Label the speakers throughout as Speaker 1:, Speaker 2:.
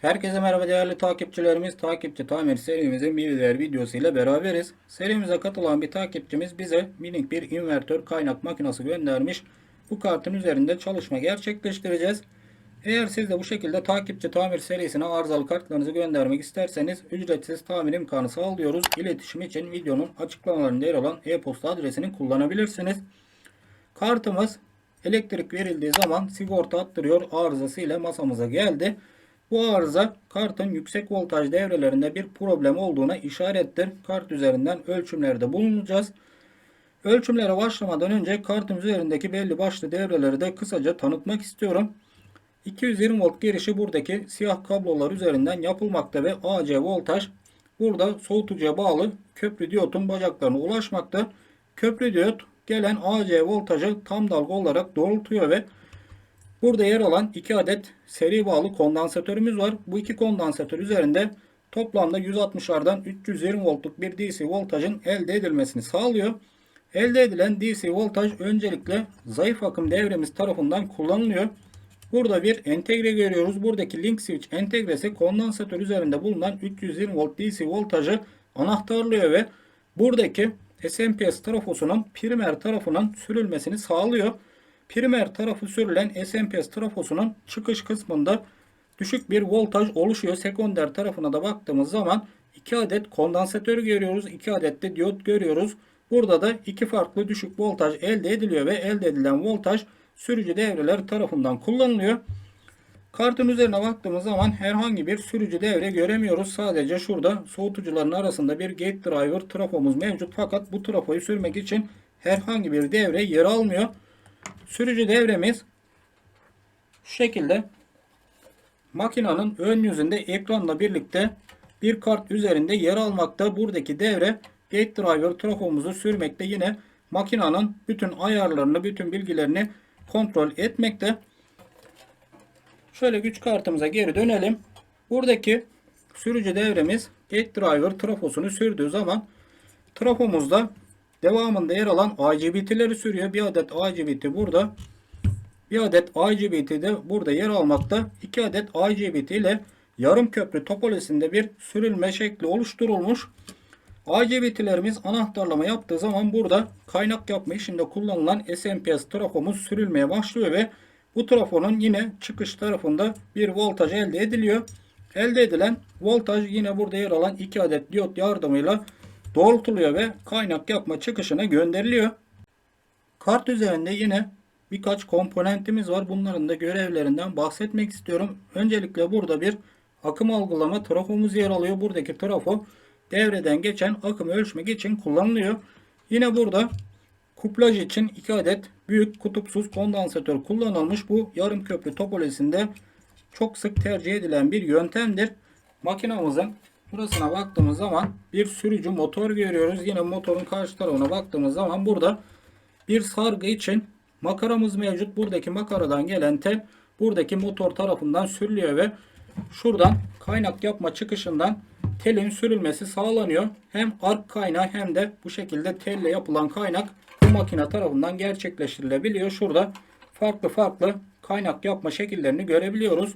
Speaker 1: Herkese merhaba değerli takipçilerimiz. Takipçi tamir serimizin bir diğer videosu ile beraberiz. Serimize katılan bir takipçimiz bize minik bir invertör kaynak makinesi göndermiş. Bu kartın üzerinde çalışma gerçekleştireceğiz. Eğer siz de bu şekilde takipçi tamir serisine arızalı kartlarınızı göndermek isterseniz ücretsiz tamir imkanı sağlıyoruz. İletişim için videonun açıklamalarında yer olan e-posta adresini kullanabilirsiniz. Kartımız elektrik verildiği zaman sigorta attırıyor arızası ile masamıza geldi. Bu arıza kartın yüksek voltaj devrelerinde bir problem olduğuna işarettir. Kart üzerinden ölçümlerde bulunacağız. Ölçümlere başlamadan önce kartın üzerindeki belli başlı devreleri de kısaca tanıtmak istiyorum. 220 volt girişi buradaki siyah kablolar üzerinden yapılmakta ve AC voltaj burada soğutucuya bağlı köprü diyotun bacaklarına ulaşmakta. Köprü diyot gelen AC voltajı tam dalga olarak doğrultuyor ve Burada yer alan 2 adet seri bağlı kondansatörümüz var. Bu iki kondansatör üzerinde toplamda 160'lardan 320 voltluk bir DC voltajın elde edilmesini sağlıyor. Elde edilen DC voltaj öncelikle zayıf akım devremiz tarafından kullanılıyor. Burada bir entegre görüyoruz. Buradaki link switch entegresi kondansatör üzerinde bulunan 320 volt DC voltajı anahtarlıyor ve buradaki SMPS trafosunun primer tarafından sürülmesini sağlıyor. Primer tarafı sürülen SMPS trafosunun çıkış kısmında düşük bir voltaj oluşuyor. Sekonder tarafına da baktığımız zaman 2 adet kondansatör görüyoruz. 2 adet de diyot görüyoruz. Burada da iki farklı düşük voltaj elde ediliyor ve elde edilen voltaj sürücü devreler tarafından kullanılıyor. Kartın üzerine baktığımız zaman herhangi bir sürücü devre göremiyoruz. Sadece şurada soğutucuların arasında bir gate driver trafomuz mevcut. Fakat bu trafoyu sürmek için herhangi bir devre yer almıyor. Sürücü devremiz şu şekilde makinenin ön yüzünde ekranla birlikte bir kart üzerinde yer almakta. Buradaki devre gate driver trafomuzu sürmekte. Yine makinenin bütün ayarlarını, bütün bilgilerini kontrol etmekte. Şöyle güç kartımıza geri dönelim. Buradaki sürücü devremiz gate driver trafosunu sürdüğü zaman trafomuzda devamında yer alan IGBT'leri sürüyor. Bir adet IGBT burada. Bir adet IGBT de burada yer almakta. İki adet IGBT ile yarım köprü topolojisinde bir sürülme şekli oluşturulmuş. IGBT'lerimiz anahtarlama yaptığı zaman burada kaynak yapma işinde kullanılan SMPS trafomuz sürülmeye başlıyor ve bu trafonun yine çıkış tarafında bir voltaj elde ediliyor. Elde edilen voltaj yine burada yer alan 2 adet diyot yardımıyla doğrultuluyor ve kaynak yapma çıkışına gönderiliyor. Kart üzerinde yine birkaç komponentimiz var. Bunların da görevlerinden bahsetmek istiyorum. Öncelikle burada bir akım algılama trafomuz yer alıyor. Buradaki trafo devreden geçen akım ölçmek için kullanılıyor. Yine burada kuplaj için 2 adet büyük kutupsuz kondansatör kullanılmış. Bu yarım köprü topolojisinde çok sık tercih edilen bir yöntemdir. Makinamızın burasına baktığımız zaman bir sürücü motor görüyoruz. Yine motorun karşı tarafına baktığımız zaman burada bir sargı için makaramız mevcut. Buradaki makaradan gelen tel buradaki motor tarafından sürülüyor ve şuradan kaynak yapma çıkışından telin sürülmesi sağlanıyor. Hem ark kaynağı hem de bu şekilde telle yapılan kaynak bu makine tarafından gerçekleştirilebiliyor. Şurada farklı farklı kaynak yapma şekillerini görebiliyoruz.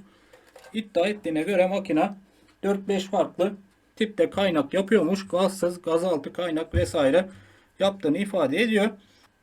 Speaker 1: İddia ettiğine göre makine 4-5 farklı tipte kaynak yapıyormuş. Gazsız, gazaltı kaynak vesaire yaptığını ifade ediyor.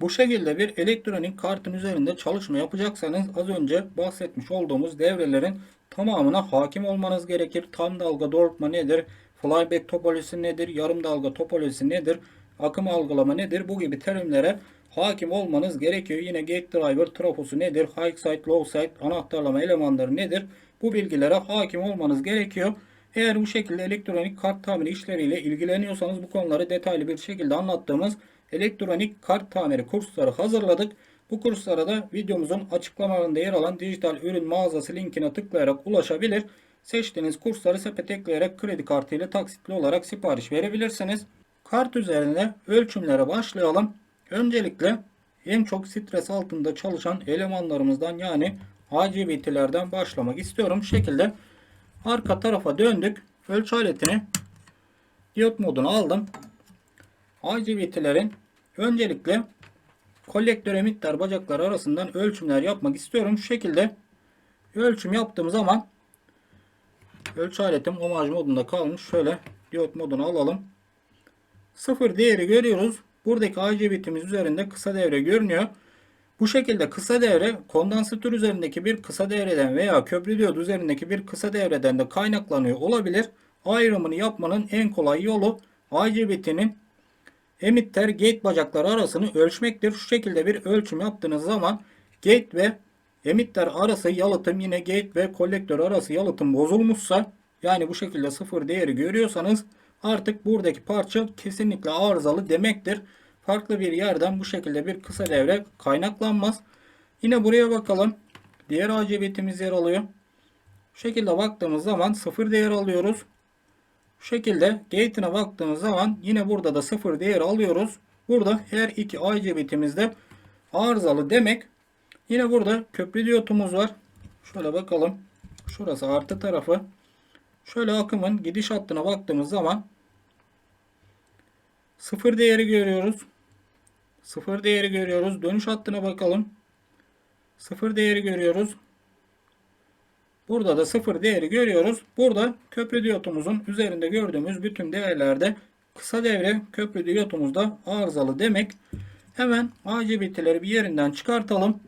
Speaker 1: Bu şekilde bir elektronik kartın üzerinde çalışma yapacaksanız az önce bahsetmiş olduğumuz devrelerin tamamına hakim olmanız gerekir. Tam dalga doğrultma nedir? Flyback topolojisi nedir? Yarım dalga topolojisi nedir? Akım algılama nedir? Bu gibi terimlere hakim olmanız gerekiyor. Yine gate driver trafosu nedir? High side, low side, anahtarlama elemanları nedir? Bu bilgilere hakim olmanız gerekiyor. Eğer bu şekilde elektronik kart tamiri işleriyle ilgileniyorsanız bu konuları detaylı bir şekilde anlattığımız elektronik kart tamiri kursları hazırladık. Bu kurslara da videomuzun açıklamalarında yer alan dijital ürün mağazası linkine tıklayarak ulaşabilir. Seçtiğiniz kursları sepete ekleyerek kredi kartı ile taksitli olarak sipariş verebilirsiniz. Kart üzerine ölçümlere başlayalım. Öncelikle en çok stres altında çalışan elemanlarımızdan yani IGBT'lerden başlamak istiyorum. Şu şekilde arka tarafa döndük. Ölçü aletini diyot moduna aldım. IGBT'lerin öncelikle kolektör emitler bacakları arasından ölçümler yapmak istiyorum. Şu şekilde ölçüm yaptığım zaman Ölçü aletim omaj modunda kalmış. Şöyle diyot modunu alalım. Sıfır değeri görüyoruz. Buradaki IGBT'imiz üzerinde kısa devre görünüyor. Bu şekilde kısa devre kondansatör üzerindeki bir kısa devreden veya köprü diyot üzerindeki bir kısa devreden de kaynaklanıyor olabilir. Ayrımını yapmanın en kolay yolu IGBT'nin emitter gate bacakları arasını ölçmektir. Şu şekilde bir ölçüm yaptığınız zaman gate ve emitter arası yalıtım yine gate ve kolektör arası yalıtım bozulmuşsa yani bu şekilde sıfır değeri görüyorsanız artık buradaki parça kesinlikle arızalı demektir. Farklı bir yerden bu şekilde bir kısa devre kaynaklanmaz. Yine buraya bakalım. Diğer ACB'timiz yer alıyor. Bu şekilde baktığımız zaman sıfır değer alıyoruz. Bu şekilde gate'ine baktığımız zaman yine burada da sıfır değer alıyoruz. Burada her iki IGBT'imiz de arızalı demek. Yine burada köprü diyotumuz var. Şöyle bakalım. Şurası artı tarafı. Şöyle akımın gidiş hattına baktığımız zaman sıfır değeri görüyoruz. Sıfır değeri görüyoruz. Dönüş hattına bakalım. Sıfır değeri görüyoruz. Burada da sıfır değeri görüyoruz. Burada köprü diyotumuzun üzerinde gördüğümüz bütün değerlerde kısa devre köprü diyotumuzda arızalı demek. Hemen ACB'leri bir yerinden çıkartalım.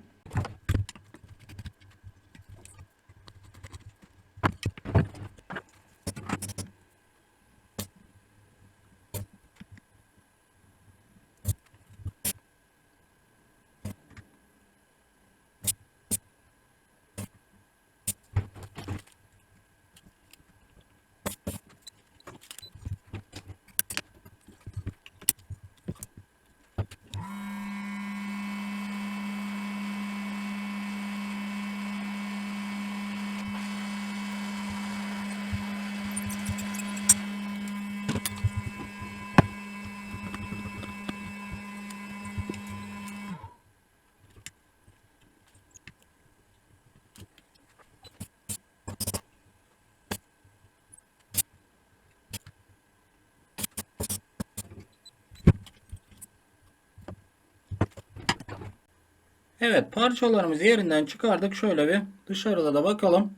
Speaker 1: Evet parçalarımızı yerinden çıkardık. Şöyle bir dışarıda da bakalım.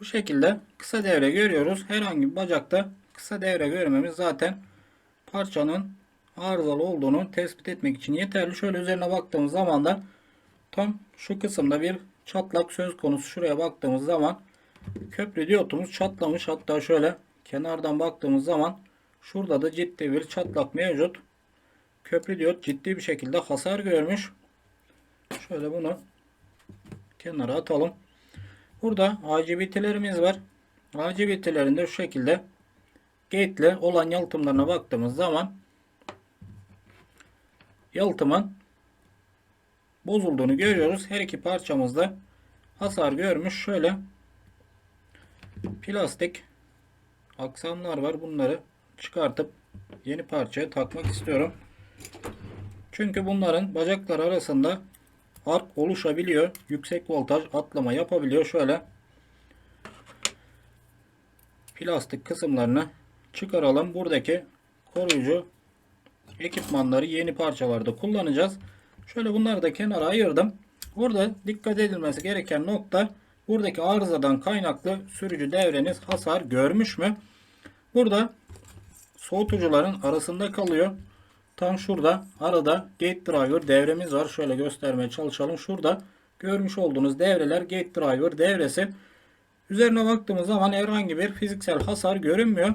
Speaker 1: Bu şekilde kısa devre görüyoruz. Herhangi bir bacakta kısa devre görmemiz zaten parçanın arızalı olduğunu tespit etmek için yeterli. Şöyle üzerine baktığımız zaman da tam şu kısımda bir çatlak söz konusu. Şuraya baktığımız zaman köprü diyotumuz çatlamış. Hatta şöyle kenardan baktığımız zaman şurada da ciddi bir çatlak mevcut köprü diyot ciddi bir şekilde hasar görmüş. Şöyle bunu kenara atalım. Burada AGBT'lerimiz var. AGBT'lerinde şu şekilde gate ile olan yalıtımlarına baktığımız zaman yalıtımın bozulduğunu görüyoruz. Her iki parçamızda hasar görmüş. Şöyle plastik aksamlar var. Bunları çıkartıp yeni parçaya takmak istiyorum. Çünkü bunların bacaklar arasında ark oluşabiliyor. Yüksek voltaj atlama yapabiliyor. Şöyle plastik kısımlarını çıkaralım. Buradaki koruyucu ekipmanları yeni parçalarda kullanacağız. Şöyle bunları da kenara ayırdım. Burada dikkat edilmesi gereken nokta buradaki arızadan kaynaklı sürücü devreniz hasar görmüş mü? Burada soğutucuların arasında kalıyor. Tam şurada arada gate driver devremiz var. Şöyle göstermeye çalışalım. Şurada görmüş olduğunuz devreler gate driver devresi. Üzerine baktığımız zaman herhangi bir fiziksel hasar görünmüyor.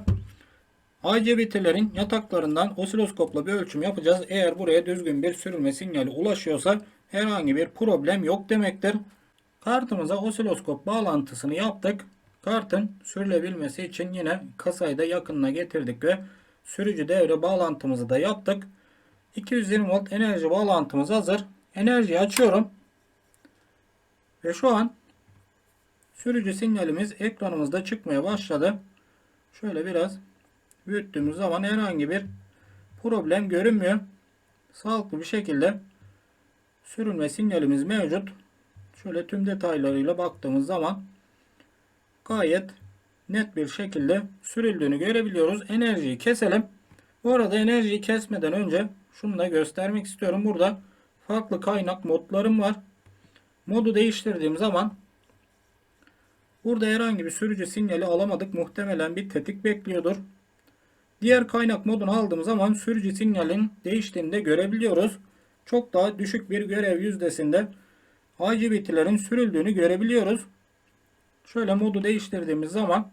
Speaker 1: IGBT'lerin yataklarından osiloskopla bir ölçüm yapacağız. Eğer buraya düzgün bir sürülme sinyali ulaşıyorsa herhangi bir problem yok demektir. Kartımıza osiloskop bağlantısını yaptık. Kartın sürülebilmesi için yine kasayı da yakınına getirdik ve sürücü devre bağlantımızı da yaptık. 220 volt enerji bağlantımız hazır. Enerjiyi açıyorum. Ve şu an sürücü sinyalimiz ekranımızda çıkmaya başladı. Şöyle biraz büyüttüğümüz zaman herhangi bir problem görünmüyor. Sağlıklı bir şekilde sürülme sinyalimiz mevcut. Şöyle tüm detaylarıyla baktığımız zaman gayet net bir şekilde sürüldüğünü görebiliyoruz. Enerjiyi keselim. Bu arada enerjiyi kesmeden önce şunu da göstermek istiyorum. Burada farklı kaynak modlarım var. Modu değiştirdiğim zaman Burada herhangi bir sürücü sinyali alamadık. Muhtemelen bir tetik bekliyordur. Diğer kaynak modunu aldığım zaman sürücü sinyalin değiştiğini de görebiliyoruz. Çok daha düşük bir görev yüzdesinde IGBT'lerin sürüldüğünü görebiliyoruz. Şöyle modu değiştirdiğimiz zaman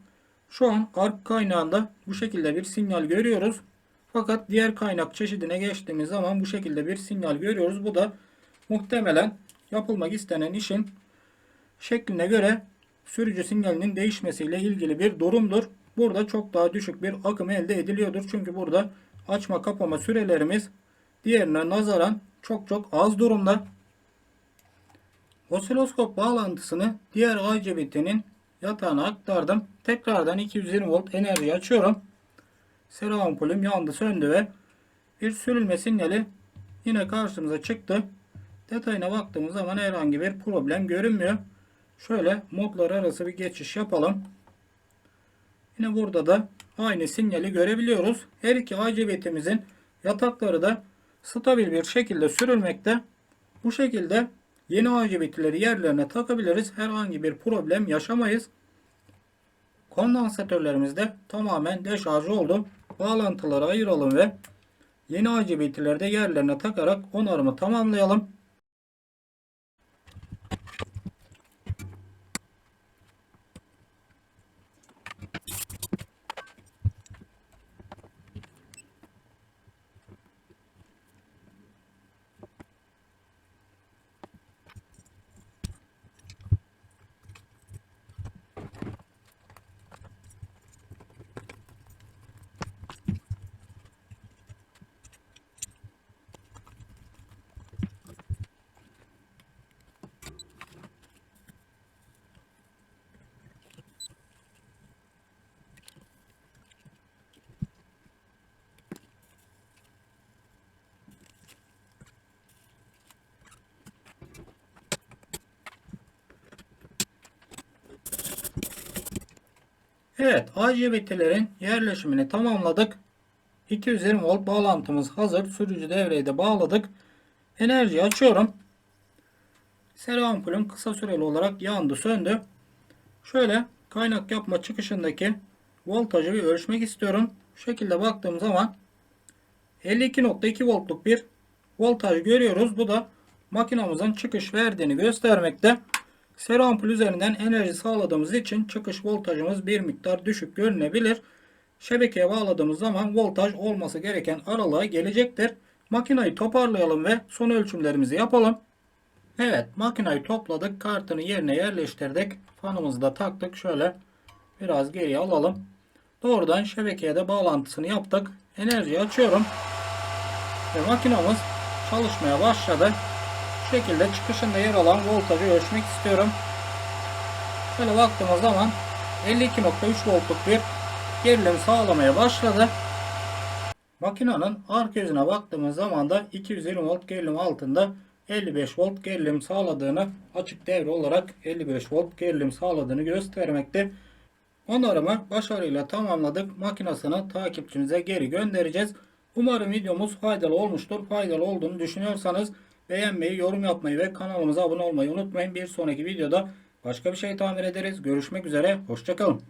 Speaker 1: şu an ark kaynağında bu şekilde bir sinyal görüyoruz. Fakat diğer kaynak çeşidine geçtiğimiz zaman bu şekilde bir sinyal görüyoruz. Bu da muhtemelen yapılmak istenen işin şekline göre sürücü sinyalinin değişmesiyle ilgili bir durumdur. Burada çok daha düşük bir akım elde ediliyordur. Çünkü burada açma kapama sürelerimiz diğerine nazaran çok çok az durumda. Osiloskop bağlantısını diğer IGBT'nin yatağına aktardım. Tekrardan 220 volt enerji açıyorum. Sera ampulüm yandı söndü ve bir sürülme sinyali yine karşımıza çıktı. Detayına baktığımız zaman herhangi bir problem görünmüyor. Şöyle modlar arası bir geçiş yapalım. Yine burada da aynı sinyali görebiliyoruz. Her iki IGBT'imizin yatakları da stabil bir şekilde sürülmekte. Bu şekilde yeni IGBT'leri yerlerine takabiliriz. Herhangi bir problem yaşamayız. Kondansatörlerimiz de tamamen deşarj oldu. Bağlantıları ayıralım ve yeni IGBT'leri de yerlerine takarak onarımı tamamlayalım. Evet, IGBT'lerin yerleşimini tamamladık. 220 volt bağlantımız hazır. Sürücü devreyi de bağladık. Enerji açıyorum. Sera ampulüm kısa süreli olarak yandı söndü. Şöyle kaynak yapma çıkışındaki voltajı bir ölçmek istiyorum. Şu şekilde baktığım zaman 52.2 voltluk bir voltaj görüyoruz. Bu da makinamızın çıkış verdiğini göstermekte. Sera ampul üzerinden enerji sağladığımız için çıkış voltajımız bir miktar düşük görünebilir. Şebekeye bağladığımız zaman voltaj olması gereken aralığa gelecektir. Makinayı toparlayalım ve son ölçümlerimizi yapalım. Evet makinayı topladık. Kartını yerine yerleştirdik. Fanımızı da taktık. Şöyle biraz geriye alalım. Doğrudan şebekeye de bağlantısını yaptık. Enerjiyi açıyorum. Ve makinamız çalışmaya başladı. Şekilde çıkışında yer alan voltajı ölçmek istiyorum. Şöyle baktığımız zaman 52.3 voltluk bir gerilim sağlamaya başladı. Makinenin arka yüzüne baktığımız zaman da 220 volt gerilim altında 55 volt gerilim sağladığını açık devre olarak 55 volt gerilim sağladığını göstermekte. Onarımı başarıyla tamamladık. Makinesini takipçimize geri göndereceğiz. Umarım videomuz faydalı olmuştur. Faydalı olduğunu düşünüyorsanız beğenmeyi, yorum yapmayı ve kanalımıza abone olmayı unutmayın. Bir sonraki videoda başka bir şey tamir ederiz. Görüşmek üzere. Hoşçakalın.